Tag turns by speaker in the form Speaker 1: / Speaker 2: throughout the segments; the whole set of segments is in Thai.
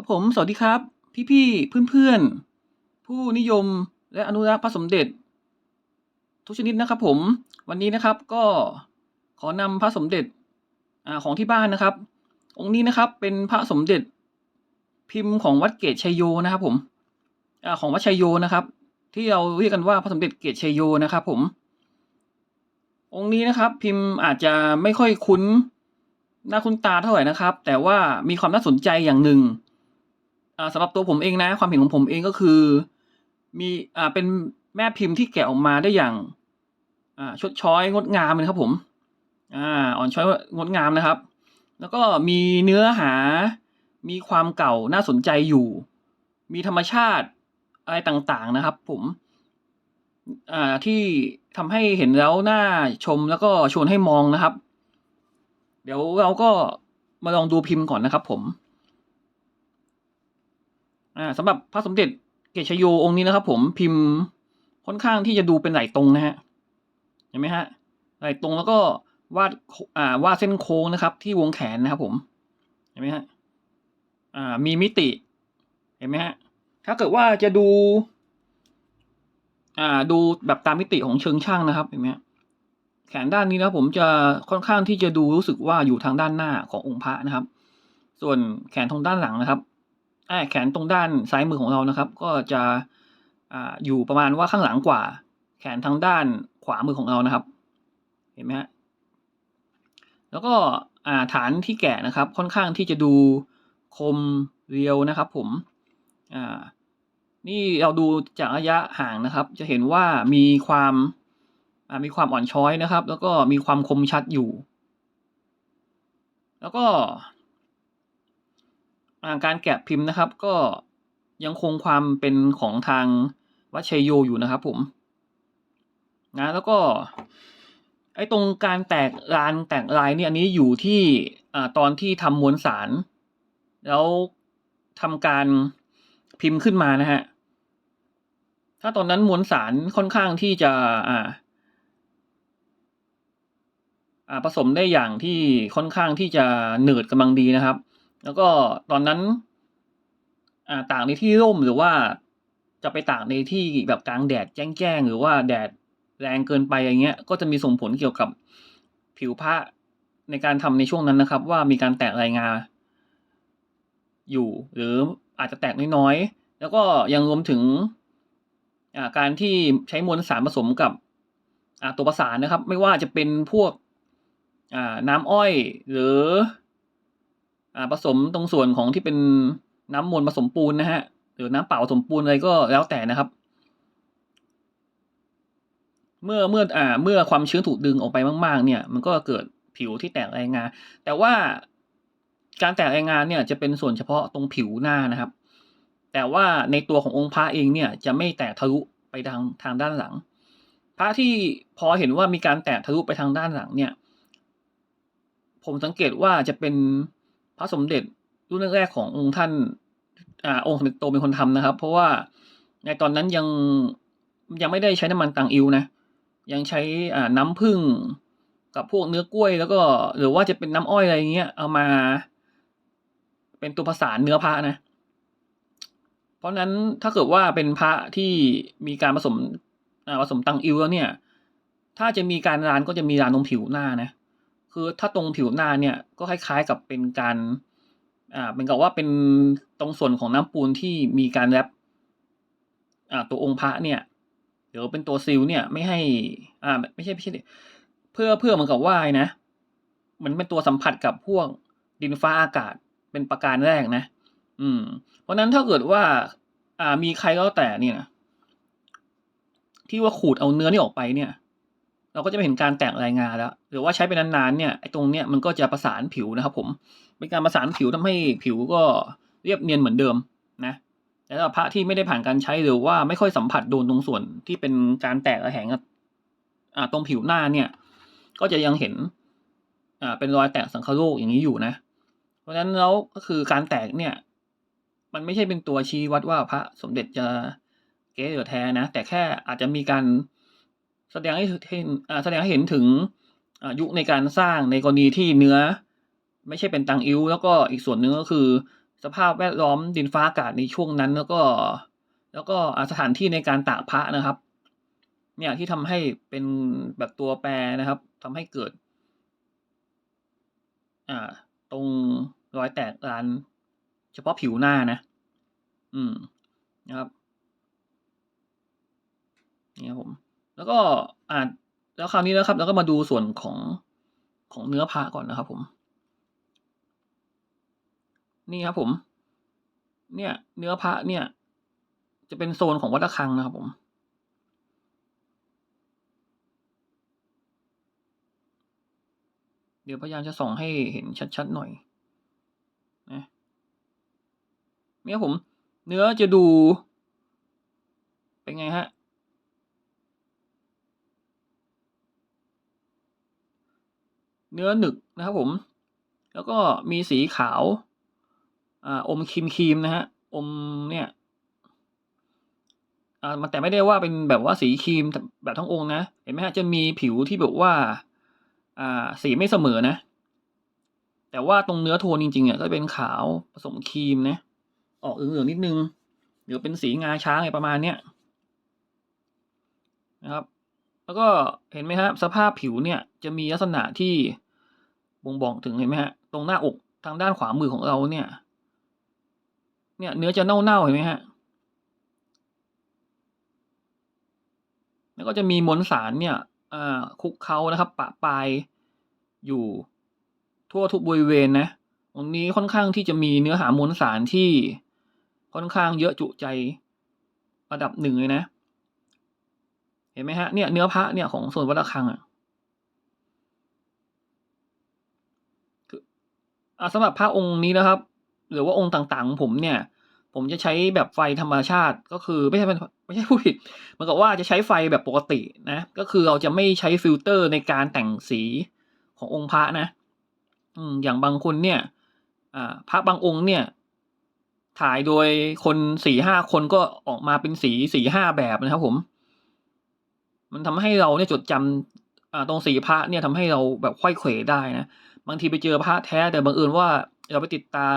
Speaker 1: ครับผม สวัสดีครับ พี่ๆเพื่อนๆ ผู้นิยมและอนุรักษ์พระสมเด็จ ทุกชนิดนะครับผมวันนี้นะครับก็ขอนำพระสมเด็จอของที่บ้านนะครับ องค์นี้นะครับเป็นพระสมเด็จพิมพ์ของวัดเกตชัยโยนะครับผมอของวัดชัยโยนะครับ ที่เราเรียกกันว่าพระสมเด็จเกตชัยโยนะครับ ผม องค์นี้นะครับ พิมพ์อาจจะไม่ค่อยคุ้นหน้าคุ้นตาเท่าไหร่นะครับ แต่ว่ามีความน่าสนใจอย่างหนึ่ง สำหรับตัวผมเองนะ ความเห็นของผมเองก็คือ มีอ่าเป็นแม่พิมพ์ที่แกะออกมาได้อย่างอ่าชดช้อยงดงามเลยครับผมอ่าอ่อนช้อยงดงามนะครับ แล้วก็มีเนื้อหา มีความเก่าน่าสนใจอยู่ มีธรรมชาติอะไรต่างๆนะครับ ผมอ่าที่ทำให้เห็นแล้วน่าชมแล้วก็ชวนให้มองนะครับ เดี๋ยวเราก็มาลองดูพิมพ์ก่อนนะครับผม อ่าสำหรับพระสมเด็จเกชโยองค์นี้นะครับ ผมพิมพ์ค่อนข้างที่จะดูเป็นไหลตรงนะฮะเห็นไหมฮะไหลตรงแล้วก็วาดอ่าวาดเส้นโค้งนะครับ ที่วงแขนนะครับ ผมเห็นไหมฮะอ่ามีมิติเห็นไหมฮะถ้าเกิดว่าจะดู อ่าดูแบบตามมิติของเชิงช่างนะครับเห็นไหมแขนด้านนี้นะผมจะค่อนข้างที่จะดูรู้สึกว่าอยู่ทางด้านหน้าขององค์พระนะครับ ส่วนแขนตรงด้านหลังนะครับ อ่าแขนตรงด้านซ้ายมือของเรานะครับ ก็จะอ่าอยู่ประมาณว่าข้างหลังกว่า แขนทางด้านขวามือของเรานะครับ เห็นไหมฮะแล้วก็อ่าฐานที่แกะนะครับ ค่อนข้างที่จะดูคมเรียวนะครับผมอ่านี่เราดูจากระยะห่างนะครับ จะเห็นว่ามีความมีความอ่อนช้อยนะครับ แล้วก็มีความคมชัดอยู่ แล้วก็ การแกะพิมพ์นะครับ ก็ยังคงความเป็นของทางวัชัยโยอยู่นะครับผมนะแล้วก็ ไอ้ตรงการแตกลานแตกลายเนี่ยอันนี้อยู่ที่อตอนที่ทำมวลสาร แล้วทำการพิมพ์ขึ้นมานะฮะถ้าตอนนั้นมวลสารค่อนข้างที่จะอ่าอ่าผสมได้อย่างที่ค่อนข้างที่จะหนืดกำลังดีนะครับ แล้วก็ตอนนั้นอ่าตากในที่ร่มหรือว่าจะไปตากในที่แบบกลางแดดแจ้งๆหรือว่าแดดแรงเกินไปอย่างเงี้ย ก็จะมีส่งผลเกี่ยวกับผิวพระในการทำในช่วงนั้นนะครับ ว่ามีการแตกรายงา อยู่หรืออาจจะแตกน้อยๆแล้วก็ยังรวมถึงการที่ใช้มวลสารผสมกับตัวประสานนะครับ ไม่ว่าจะเป็นพวกน้ำอ้อยหรือ ผสมตรงส่วนของที่เป็นน้ำมวลผสมปูนนะฮะหรือน้ำเปล่าผสมปูนอะไรก็แล้วแต่นะครับ เมื่อเมื่ออ่าเมื่อความชื้นถูกดึงออกไปมาก ๆ เนี่ย มันก็เกิดผิวที่แตกรายงาแต่ว่าการแตกรายงานเนี่ยจะเป็นส่วนเฉพาะตรงผิวหน้านะครับ แต่ว่าในตัวขององค์พระเองเนี่ยจะไม่แตกทะลุไปทางทางด้านหลัง พระที่พอเห็นว่ามีการแตกทะลุไปทางด้านหลังเนี่ย ผมสังเกตว่าจะเป็น พระสมเด็จรุ่นแรกๆขององค์ท่านอ่าองค์สมเด็จโตเป็นคนทำนะครับ เพราะว่าในตอนนั้นยังยังไม่ได้ใช้น้ำมันตังอิวนะ ยังใช้อ่าน้ำผึ้งกับพวกเนื้อกล้วยแล้วก็หรือว่าจะเป็นน้ำอ้อยอะไรเงี้ยเอามา เป็นตัวผสานเนื้อพระนะ เพราะนั้นถ้าเกิดว่าเป็นพระที่มีการผสมผสมตังอิวแล้วเนี่ย ถ้าจะมีการรานก็จะมีรานตรงผิวหน้านะ คือถ้าตรงผิวหน้าเนี่ยก็คล้ายๆกับเป็นการอ่าเป็นกับว่าเป็นตรงส่วนของน้ำปูนที่มีการแรปอ่าตัวองค์พระเนี่ยหรือเป็นตัวซิลเนี่ยไม่ให้อ่าไม่ใช่ไม่ใช่เพื่อเพื่อเหมือนกับว่าไอ้นะมันเป็นตัวสัมผัสกับพวกดินฟ้าอากาศเป็นประการแรกนะ อืม เพราะนั้นถ้าเกิดว่า อ่ามีใครก็แล้วแต่เนี่ยที่ว่าขูดเอาเนื้อนี่ออกไปเนี่ย เราก็จะไม่เห็นการแตกรายงานแล้ว หรือว่าใช้ไปนานๆเนี่ยไอ้ตรงเนี้ยมันก็จะประสานผิวนะครับผม เป็นการประสานผิวทำให้ผิวก็เรียบเนียนเหมือนเดิมนะแต่ถ้าพระที่ไม่ได้ผ่านการใช้หรือว่าไม่ค่อยสัมผัสโดนตรงส่วนที่เป็นการแตกระแหงอ่าตรงผิวหน้าเนี่ย ก็จะยังเห็นอ่าเป็นรอยแตกสังคโลกอย่างนี้อยู่นะ เพราะฉะนั้นแล้วก็คือการแตกเนี่ย มันไม่ใช่เป็นตัวชี้วัดว่าพระสมเด็จจะเก๊หรือแท้นะ แต่แค่อาจจะมีการ แสดงให้เห็นแสดงให้เห็นถึงอายุคในการสร้างในกรณีที่เนื้อ ไม่ใช่เป็นตังอิ้วแล้วก็อีกส่วนหนึ่งก็คือ สภาพแวดล้อมดินฟ้าอากาศในช่วงนั้น แล้วก็ แล้วก็สถานที่ในการตากพระนะครับ เนี่ยที่ทำให้เป็นแบบตัวแปรนะครับทำให้เกิด อ่า ตรงรอยแตกลาน เฉพาะผิวหน้านะ อืมนะครับเนี่ยผม แล้วก็อ่าแล้วคราวนี้นะครับเราก็มาดูส่วนของของเนื้อพระก่อนนะครับ ผม นี่ครับผม เนี่ย เนื้อพระเนี่ย จะเป็นโซนของวัดระฆังนะครับ ผม เดี๋ยวพยายามจะส่องให้เห็นชัดๆหน่อยนะเนี่ยผม เนื้อจะดู เป็นไงฮะ เนื้อหนึกนะครับผม แล้วก็มีสีขาวอ่าอมครีมๆนะฮะ อมเนี่ยอ่ามันแต่ไม่ได้ว่าเป็นแบบว่าสีครีมแบบทั้งองค์นะ เห็นไหมฮะ จะมีผิวที่แบบว่า อ่า สีไม่เสมอนะ แต่ว่าตรงเนื้อโทนจริงๆอะก็เป็นขาวผสมครีมนะ ออกเหลืองๆนิดนึงหรือเป็นสีงาช้างอะไรประมาณเนี้ยนะครับ แล้วก็เห็นไหมครับสภาพผิวเนี่ยจะมีลักษณะที่บ่งบอกถึงเห็นไหมฮะตรงหน้าอกทางด้านขวามือของเราเนี่ย เนี่ยเนื้อจะเน่าๆเห็นไหมฮะแล้วก็จะมีมวลสารเนี่ยอ่าคุกเคล้านะครับ ปะปายอยู่ทั่วทุกบริเวณนะตรงนี้ค่อนข้างที่จะมีเนื้อหามวลสารที่ค่อนข้างเยอะจุใจระดับหนึ่งเลยนะ ห็นไหมฮะเนี่ยเนื้อพระเนี่ยของส่วนวัดระฆังอะคืออ่าสำหรับพระองค์นี้นะครับ หรือว่าองค์ต่างๆของผมเนี่ย ผมจะใช้แบบไฟธรรมชาติก็คือไม่ใช่ไม่ใช่ผู้ผิดมือนกับว่าจะใช้ไฟแบบปกตินะ ก็คือเราจะไม่ใช้ฟิลเตอร์ในการแต่งสีขององค์พระนะ อืมอย่างบางคนเนี่ย อ่า พระบางองค์เนี่ย ถ่ายโดยคนสี่ห้าคนก็ออกมาเป็นสีสี่ห้าแบบนะครับผม มันทำให้เราเนี่ยจดจำอ่าตรงสีพระเนี่ยทำให้เราแบบค่อยเขวได้นะบางทีไปเจอพระแท้แต่บังเอิญว่าเราไปติดตา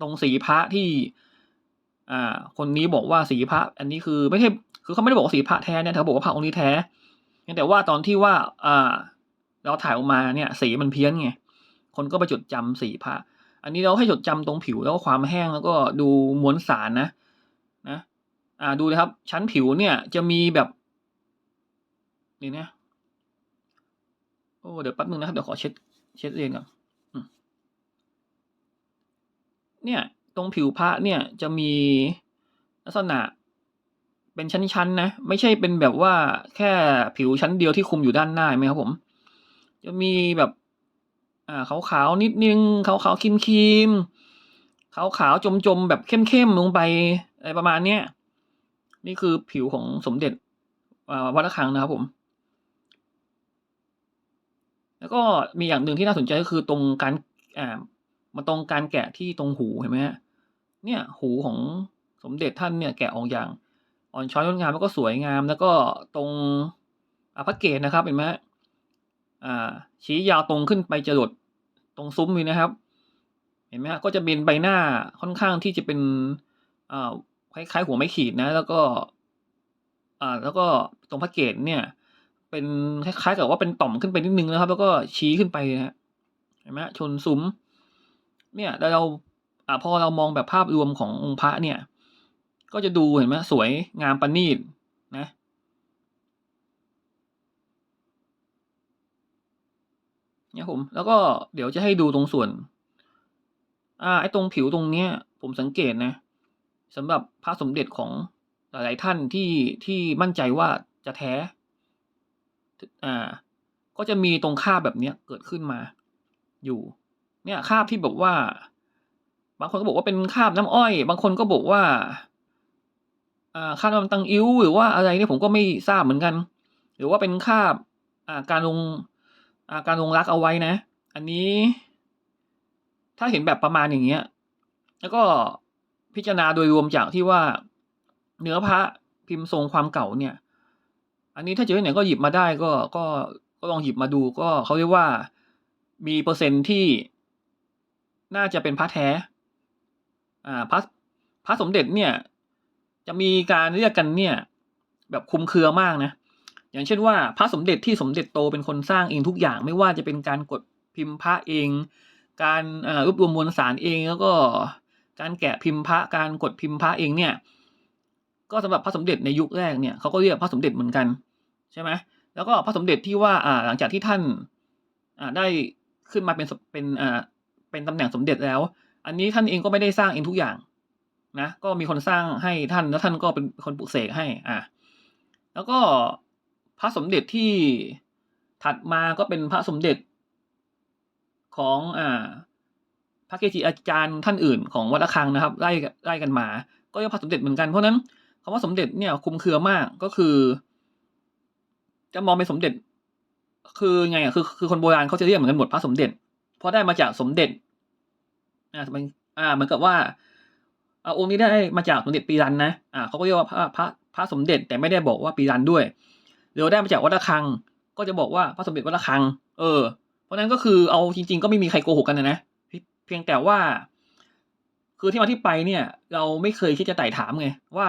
Speaker 1: ตรงสีพระที่ อ่า คนนี้บอกว่าสีพระ อันนี้คือไม่ใช่คือเขาไม่ได้บอกสีพระแท้เนี่ยเขาบอกว่าพระองค์นี้แท้แต่ว่าตอนที่ว่าอ่าเราถ่ายออกมาเนี่ย สีมันเพี้ยนไงคนก็ไปจดจำสีพระอันนี้เราให้จดจำตรงผิวแล้วก็ความแห้งแล้วก็ดูมวลสารนะนะ อ่าดูนะครับ ชั้นผิวเนี่ยจะมีแบบ นี่นะโอ้เดี๋ยวแป๊บนึงนะครับเดี๋ยวขอเช็ดเช็ดเองก่อนเนี่ย ตรงผิวพระเนี่ยจะมีลักษณะเป็นชั้นๆนะ ไม่ใช่เป็นแบบว่าแค่ผิวชั้นเดียวที่คุมอยู่ด้านหน้าไหมครับผม จะมีแบบ อ่าขาวๆนิดนึงขาวๆครีมๆขาวๆจมๆแบบเข้มๆลงไปอะไรประมาณเนี้ยนี่คือผิวของสมเด็จวัดระฆังนะครับผม แล้วก็มีอย่างหนึ่งที่น่าสนใจก็คือตรงการอ่ามาตรงการแกะที่ตรงหูเห็นไหมฮะเนี่ยหูของสมเด็จท่านเนี่ยแกะออกอย่าง อ่อนช้อยงดงามแล้วก็สวยงาม แล้วก็ตรงอาพระเกตนะครับเห็นไหมอ่าชี้ยาวตรงขึ้นไปจรดตรงซุ้มเลยนะครับ เห็นไหมฮะก็จะเป็นใบหน้าค่อนข้างที่จะเป็นอ่าคล้ายๆหัวไม้ขีดนะ แล้วก็อ่าแล้วก็ตรงพระเกตเนี่ย เป็นคล้ายๆกับว่าเป็นต่อมขึ้นไปนิดนึงนะครับ แล้วก็ชี้ขึ้นไปนะฮะเห็นไหมชนซุ้ม เนี่ยแล้วเราอ่าพอเรามองแบบภาพรวมขององค์พระเนี่ย ก็จะดูเห็นไหมสวยงามประณีตนะเนี่ยผม แล้วก็เดี๋ยวจะให้ดูตรงส่วน อ่า ไอ้ตรงผิวตรงเนี้ย ผมสังเกตนะสำหรับพระสมเด็จของหลาย ๆ ท่านที่ที่มั่นใจว่าจะแท้ อ่า ก็จะมีตรงคาบแบบเนี้ยเกิดขึ้นมา อยู่ เนี่ยคาบที่แบบว่า บางคนก็บอกว่าเป็นคาบน้ำอ้อย บางคนก็บอกว่า อ่าคาบน้ำตังอิ้วหรือว่าอะไรเนี่ยผมก็ไม่ทราบเหมือนกัน หรือว่าเป็นคาบอ่าการลงอ่าการลงรักเอาไว้นะ อันนี้ ถ้าเห็นแบบประมาณอย่างเงี้ย แล้วก็พิจารณาโดยรวมจากที่ว่าเนื้อพระพิมพ์ทรงความเก่าเนี่ย อันนี้ถ้าเจอที่ไหนก็หยิบมาได้ก็ก็ก็ลองหยิบมาดูก็เขาเรียกว่ามีเปอร์เซ็นต์ที่น่าจะเป็นพระแท้ อ่าพระพระสมเด็จเนี่ย จะมีการเรียกกันเนี่ย แบบคุมเครือมากนะ อย่างเช่นว่าพระสมเด็จที่สมเด็จโตเป็นคนสร้างเองทุกอย่าง ไม่ว่าจะเป็นการกดพิมพ์พระเอง การรวบรวมมวลสารเองแล้วก็การแกะพิมพ์พระการกดพิมพ์พระเองเนี่ย ก็สำหรับพระสมเด็จในยุคแรกเนี่ยเขาก็เรียกพระสมเด็จเหมือนกันใช่ไหมแล้วก็พระสมเด็จที่ว่าอ่าหลังจากที่ท่านอ่าได้ขึ้นมาเป็นเป็นอ่าเป็นตำแหน่งสมเด็จแล้ว อันนี้ท่านเองก็ไม่ได้สร้างเองทุกอย่างนะก็มีคนสร้างให้ท่านแล้วท่านก็เป็นคนปลุกเสกให้อ่าแล้วก็พระสมเด็จที่ถัดมาก็เป็นพระสมเด็จของอ่าพระเกจิอาจารย์ท่านอื่นของวัดระฆังนะครับไล่ไล่กันมา ก็เรียกพระสมเด็จเหมือนกันเพราะนั้น คำว่าสมเด็จเนี่ยคุมเครือมากก็คือ จะมองเป็นสมเด็จ คือไงอะคือคือคนโบราณเขาจะเรียกเหมือนกันหมดพระสมเด็จ เพราะได้มาจากสมเด็จอ่ามันอ่าเหมือนกับว่าอาองค์นี้ได้มาจากสมเด็จปีรันนะ อ่าเขาก็เรียกว่าพระพระพระสมเด็จแต่ไม่ได้บอกว่าปีรันด้วยหรือได้มาจากวัดระฆัง ก็จะบอกว่าพระสมเด็จวัดระฆัง เออ เพราะนั้นก็คือเอาจริง ๆ ก็ไม่มีใครโกหกกันนะนะเพียงแต่ว่า คือที่มาที่ไปเนี่ย เราไม่เคยคิดจะไต่ถามไงว่า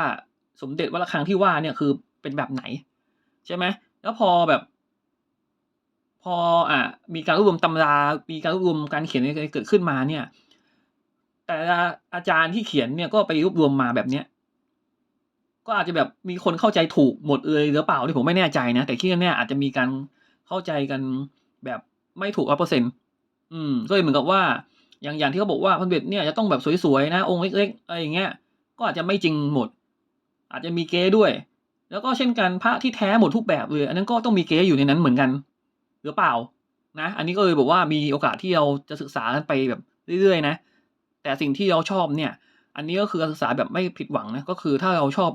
Speaker 1: สมเด็จวัดระฆังที่ว่าเนี่ยคือเป็นแบบไหน ใช่ไหมแล้วพอแบบ พออะมีการรวบรวมตำรา มีการรวบรวมการเขียนอะไรเกิดขึ้นมาเนี่ย แต่อาจารย์ที่เขียนเนี่ยก็ไปรวบรวมมาแบบเนี้ยก็อาจจะแบบมีคนเข้าใจถูกหมดเลยหรือเปล่าที่ผมไม่แน่ใจนะ แต่ที่แน่อาจจะมีการเข้าใจกันแบบไม่ถูกร้อยเปอร์เซ็นต์อืมก็เลยเหมือนกับว่า อย่างอย่างที่เขาบอกว่าพระสมเด็จเนี่ยจะต้องแบบสวยๆนะ องค์เล็กๆอะไรอย่างเงี้ยก็อาจจะไม่จริงหมด อาจจะมีเก๊ด้วย แล้วก็เช่นกันพระที่แท้หมดทุกแบบเลยอันนั้นก็ต้องมีเก๊อยู่ในนั้นเหมือนกัน หรือเปล่านะ อันนี้ก็เลยบอกว่ามีโอกาสที่เราจะศึกษากันไปแบบเรื่อยๆนะ แต่สิ่งที่เราชอบเนี่ย อันนี้ก็คือการศึกษาแบบไม่ผิดหวังนะ ก็คือถ้าเราชอบ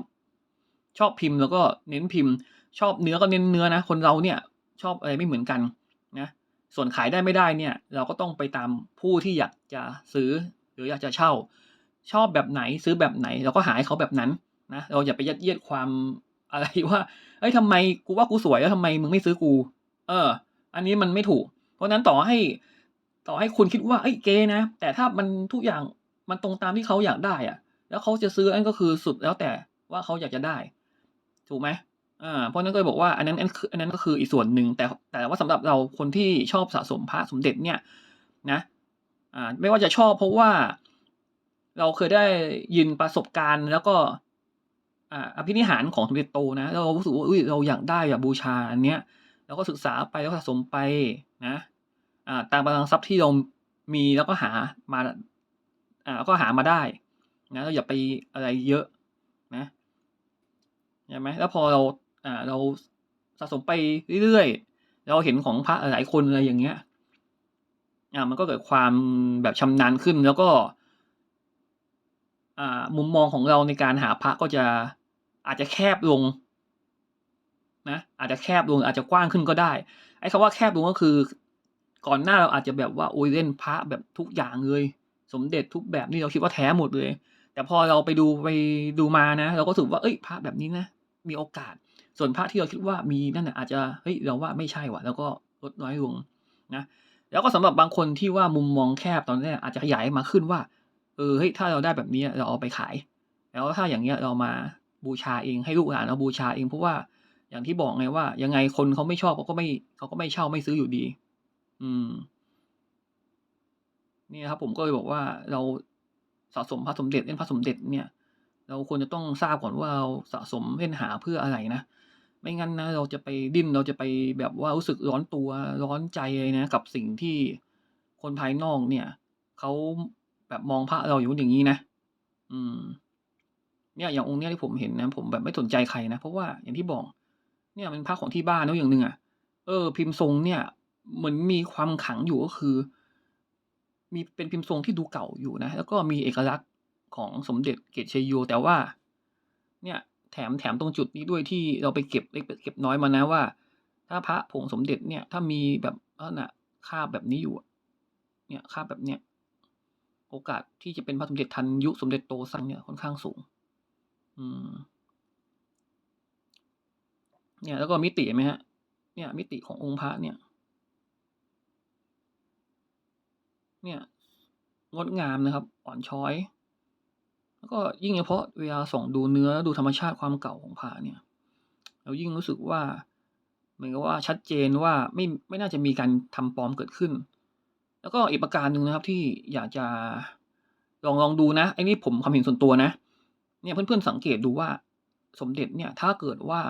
Speaker 1: ชอบพิมพ์แล้วก็เน้นพิมพ์ ชอบเนื้อก็เน้นเนื้อนะ คนเราเนี่ยชอบอะไรไม่เหมือนกันนะ ส่วนขายได้ไม่ได้เนี่ย เราก็ต้องไปตามผู้ที่อยากจะซื้อหรืออยากจะเช่า ชอบแบบไหนซื้อแบบไหน เราก็หาให้เขาแบบนั้น นะเราอย่าไปยัดเยียดความอะไรว่าเอ้ยทำไมกูว่ากูสวยแล้วทำไมมึงไม่ซื้อกู เออ อันนี้มันไม่ถูก เพราะนั้นต่อให้ต่อให้คุณคิดว่าเอ้ยเกนะ แต่ถ้ามันทุกอย่างมันตรงตามที่เขาอยากได้อะแล้วเขาจะซื้ออันก็คือสุดแล้วแต่ว่าเขาอยากจะได้ ถูกไหมอ่าเพราะนั้นก็เลยบอกว่าอันนั้นอันอันนั้นก็คืออีกส่วนหนึ่งแต่แต่ว่าสำหรับเราคนที่ชอบสะสมพระสมเด็จเนี่ย นะอ่าไม่ว่าจะชอบเพราะว่า เราเคยได้ยินประสบการณ์แล้วก็ อ่าอภินิหารของสมเด็จโตนะเรารู้สึกว่าอุ้ยเราอยากได้อยากบูชาอันเนี้ยแล้วก็ศึกษาไปแล้วก็สะสมไปนะอ่าตามกำลังทรัพย์ที่เรามีแล้วก็หามาอ่าแล้วก็หามาได้นะเราอย่าไปอะไรเยอะนะใช่ไหมแล้วพอเราอ่าเราสะสมไปเรื่อยๆเราเห็นของพระหลายคนอะไรอย่างเงี้ยอ่ามันก็เกิดความแบบชำนาญขึ้นแล้วก็ อ่ามุมมองของเราในการหาพระก็จะ อาจจะแคบลงนะอาจจะแคบลงอาจจะกว้างขึ้นก็ได้ ไอ้คำว่าแคบลงก็คือ ก่อนหน้าเราอาจจะแบบว่าโอ้ยเล่นพระแบบทุกอย่างเลย สมเด็จทุกแบบนี่เราคิดว่าแท้หมดเลย แต่พอเราไปดูไปดูมานะ เราก็รู้สึกว่าเอ้ยพระแบบนี้นะมีโอกาส ส่วนพระที่เราคิดว่ามีนั่นนะอาจจะเฮ้ยเราว่าไม่ใช่ว่ะ แล้วก็ลดน้อยลงนะแล้วก็สำหรับบางคนที่ว่ามุมมองแคบตอนนี้อาจจะขยายมาขึ้นว่า เออเฮ้ยถ้าเราได้แบบนี้เราเอาไปขาย แล้วถ้าอย่างเงี้ยเรามา บูชาเองให้ลูกหลานเราบูชาเองเพราะว่าอย่างที่บอกไงว่า ยังไงคนเขาไม่ชอบเขาก็ไม่เขาก็ไม่เช่าไม่ซื้ออยู่ดี อืม นี่นะครับ ผมก็เลยบอกว่าเราสะสมพระสมเด็จเล่นพระสมเด็จเนี่ย เราควรจะต้องทราบก่อนว่าเราสะสมเล่นหาเพื่ออะไรนะไม่งั้นนะเราจะไปดิ้นเราจะไปแบบว่ารู้สึกร้อนตัวร้อนใจเลยนะ กับสิ่งที่คนภายนอกเนี่ยเขาแบบมองพระเราอยู่อย่างนี้นะ อืม เนี่ยอย่างองค์เนี้ยที่ผมเห็นนะผมแบบไม่สนใจใครนะ เพราะว่าอย่างที่บอก เนี่ยมันพระของที่บ้านแล้วอย่างหนึ่งอะเออ พิมพ์ทรงเนี่ยเหมือนมีความขังอยู่ก็คือ มีเป็นพิมพ์ทรงที่ดูเก่าอยู่นะ แล้วก็มีเอกลักษณ์ของสมเด็จเกตชัยโย แต่ว่า เนี่ยแถมแถมตรงจุดนี้ด้วยที่เราไปเก็บเล็กเก็บน้อยมานะว่า ถ้าพระผงสมเด็จเนี่ย ถ้ามีแบบลักษณะคาบแบบนี้อยู่ เนี่ยคาบแบบเนี้ยโอกาสที่จะเป็นพระสมเด็จทันยุสมเด็จโตสังเนี่ยค่อนข้างสูง เนี่ยแล้วก็มิติไหมฮะ เนี่ยมิติขององค์พระเนี่ย เนี่ยงดงามนะครับ อ่อนช้อย แล้วก็ยิ่งเฉพาะเวลาส่องดูเนื้อดูธรรมชาติความเก่าของพระเนี่ย เรายิ่งรู้สึกว่าเหมือนกับว่าชัดเจนว่าไม่ไม่น่าจะมีการทำปลอมเกิดขึ้น แล้วก็อีกประการหนึ่งนะครับที่อยากจะลองลองดูนะไอ้นี่ผมความเห็นส่วนตัวนะ เนี่ยเพื่อนๆสังเกตดูว่าสมเด็จเนี่ยถ้าเกิดว่า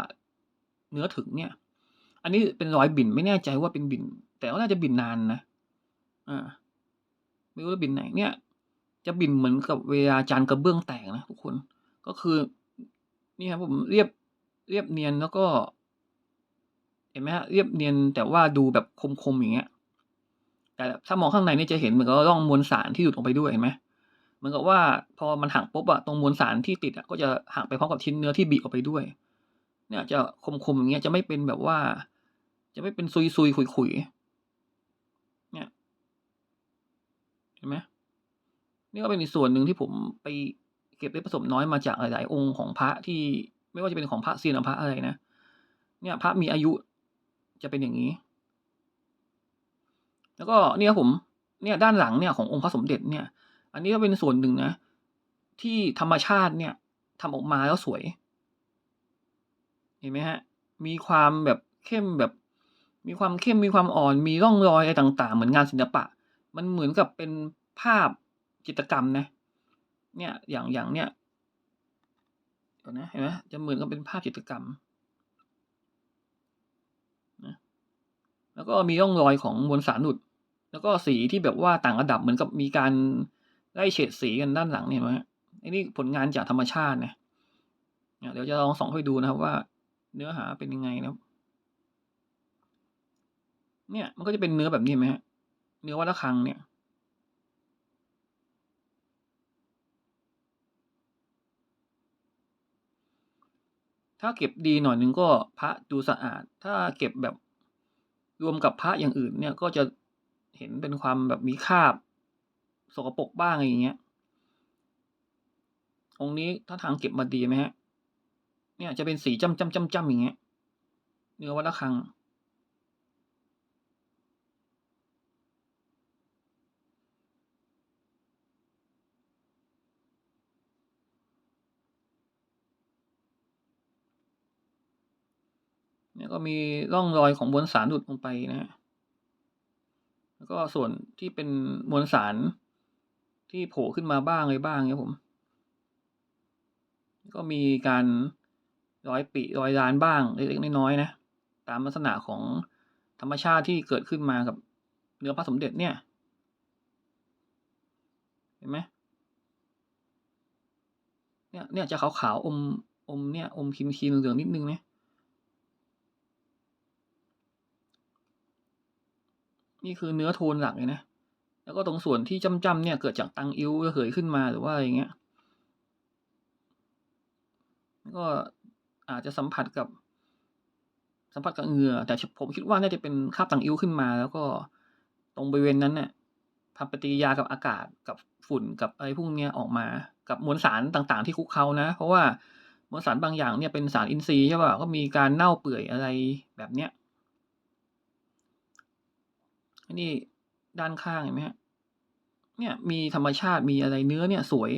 Speaker 1: เนื้อถึงเนี่ย อันนี้เป็นรอยบิ่นไม่แน่ใจว่าเป็นบิ่นแต่ว่าน่าจะบิ่นนานนะอ่าไม่รู้ว่าบิ่นไหนเนี่ย จะบิ่นเหมือนกับเวลาจานกระเบื้องแตกนะทุกคนก็คือนี่ครับผมเรียบเรียบเนียนแล้วก็ เห็นไหมฮะเรียบเนียนแต่ว่าดูแบบคมๆอย่างเงี้ยแต่ถ้ามองข้างในนี่จะเห็นเหมือนกับร่องมวลสารที่หลุดออกไปด้วยเห็นไหม เหมือนกับว่าพอมันหักปุ๊บอะตรงมวลสารที่ติดอะก็จะหักไปพร้อมกับชิ้นเนื้อที่บีบออกไปด้วย เนี่ยจะคมๆอย่างเงี้ยจะไม่เป็นแบบว่า จะไม่เป็นซุยๆขุยๆเนี่ยเห็นไหมนี่ก็เป็นอีกส่วนหนึ่งที่ผมไปเก็บได้ผสมน้อยมาจากหลาย ๆ องค์ของพระที่ไม่ว่าจะเป็นของพระเซียนหรือพระอะไรนะเนี่ยพระมีอายุจะเป็นอย่างนี้ แล้วก็เนี่ยผมเนี่ยด้านหลังเนี่ยขององค์พระสมเด็จเนี่ย อันนี้ก็เป็นส่วนหนึ่งนะ ที่ธรรมชาติเนี่ยทำออกมาแล้วสวย เห็นไหมฮะ มีความแบบเข้มแบบ มีความเข้มมีความอ่อน มีร่องรอยอะไรต่าง ๆ เหมือนงานศิลปะ มันเหมือนกับเป็นภาพจิตรกรรมนะ เนี่ยอย่างอย่างเนี่ยเดี๋ยวนะเห็นไหมจะเหมือนกับเป็นภาพจิตรกรรมนะแล้วก็มีร่องรอยของมวลสารหลุด แล้วก็สีที่แบบว่าต่างระดับเหมือนกับมีการ ไล่เฉดสีกันด้านหลังเนี่ยไหมไอ้นี่ผลงานจากธรรมชาตินะเดี๋ยวจะลองส่องให้ดูนะครับว่า เนื้อหาเป็นยังไงนะครับ เนี่ยมันก็จะเป็นเนื้อแบบนี้ไหมฮะเนื้อวัดระฆังเนี่ยถ้าเก็บดีหน่อยหนึ่งก็พระดูสะอาด ถ้าเก็บแบบรวมกับพระอย่างอื่นเนี่ยก็จะเห็นเป็นความแบบมีคาบ สกปรกบ้างอะไรอย่างเงี้ย องค์นี้ถ้าทางเก็บมาดีไหมฮะ เนี่ยจะเป็นสีจ้ำจ้ำจ้ำจ้ำอย่างเงี้ย เนื้อวัดระฆัง เนี่ยก็มีร่องรอยของมวลสารหลุดลงไปนะฮะแล้วก็ส่วนที่เป็นมวลสาร ที่โผล่ขึ้นมาบ้างอะไรบ้างเนี่ยผม ก็มีการร้อยปิรอยรานบ้างเล็กๆน้อยๆนะ ตามลักษณะของธรรมชาติที่เกิดขึ้นมากับเนื้อพระสมเด็จเนี่ย เห็นไหมเนี่ยเนี่ยจะขาวๆอมอมเนี่ยอมครีมครีมเหลืองๆนิดนึงนะนี่คือเนื้อโทนหลักเลยนะ แล้วก็ตรงส่วนที่จ้ำๆเนี่ยเกิดจากตังอิ้วระเหยขึ้นมาหรือว่าอะไรเงี้ยก็อาจจะสัมผัสกับ สัมผัสกับเหงื่อ แต่ผมคิดว่าน่าจะเป็นคราบตังอิ้วขึ้นมา แล้วก็ตรงบริเวณนั้นเนี่ยทำปฏิกิริยากับอากาศกับฝุ่นกับอะไรพวกเนี้ยออกมา กับมวลสารต่างๆ ที่คุกเขานะ เพราะว่ามวลสารบางอย่างเนี่ยเป็นสารอินทรีย์ใช่ป่ะก็มีการเน่าเปื่อยอะไรแบบเนี้ยนี่ด้านข้างเห็นไหมฮะ เนี่ยมีธรรมชาติมีอะไรเนื้อเนี่ยสวย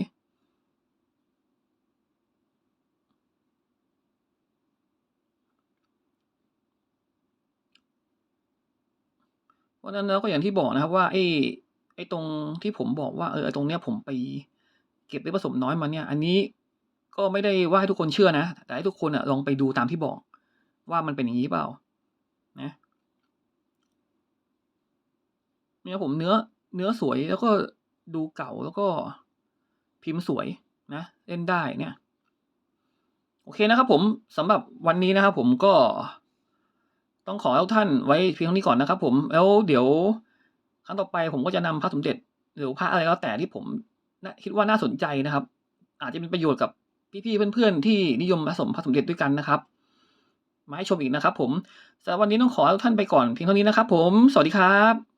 Speaker 1: เพราะนั้นแล้วก็อย่างที่บอกนะครับว่าไอ้ไอ้ตรงที่ผมบอกว่าเออตรงเนี้ยผมไปเก็บได้ผสมน้อยมาเนี่ย อันนี้ก็ไม่ได้ว่าให้ทุกคนเชื่อนะ แต่ให้ทุกคนอะลองไปดูตามที่บอก ว่ามันเป็นอย่างนี้เปล่า นะเนี่ยผมเนื้อ เนื้อสวยแล้วก็ดูเก่าแล้วก็พิมพ์สวยนะเล่นได้เนี่ย โอเคนะครับผมสำหรับวันนี้นะครับผมก็ต้องขอให้ทุกท่านไว้เพียงเท่านี้ก่อนนะครับผมแล้วเดี๋ยวครั้งต่อไปผมก็จะนำพระสมเด็จหรือพระอะไรก็แต่ที่ผมนะคิดว่าน่าสนใจนะครับ อาจจะเป็นประโยชน์กับพี่ๆเพื่อนๆที่นิยมผสมพระสมเด็จด้วยกันนะครับมาให้ชมอีกนะครับผมสำหรับวันนี้ต้องขอทุกท่านไปก่อนเพียงเท่านี้นะครับผม สวัสดีครับ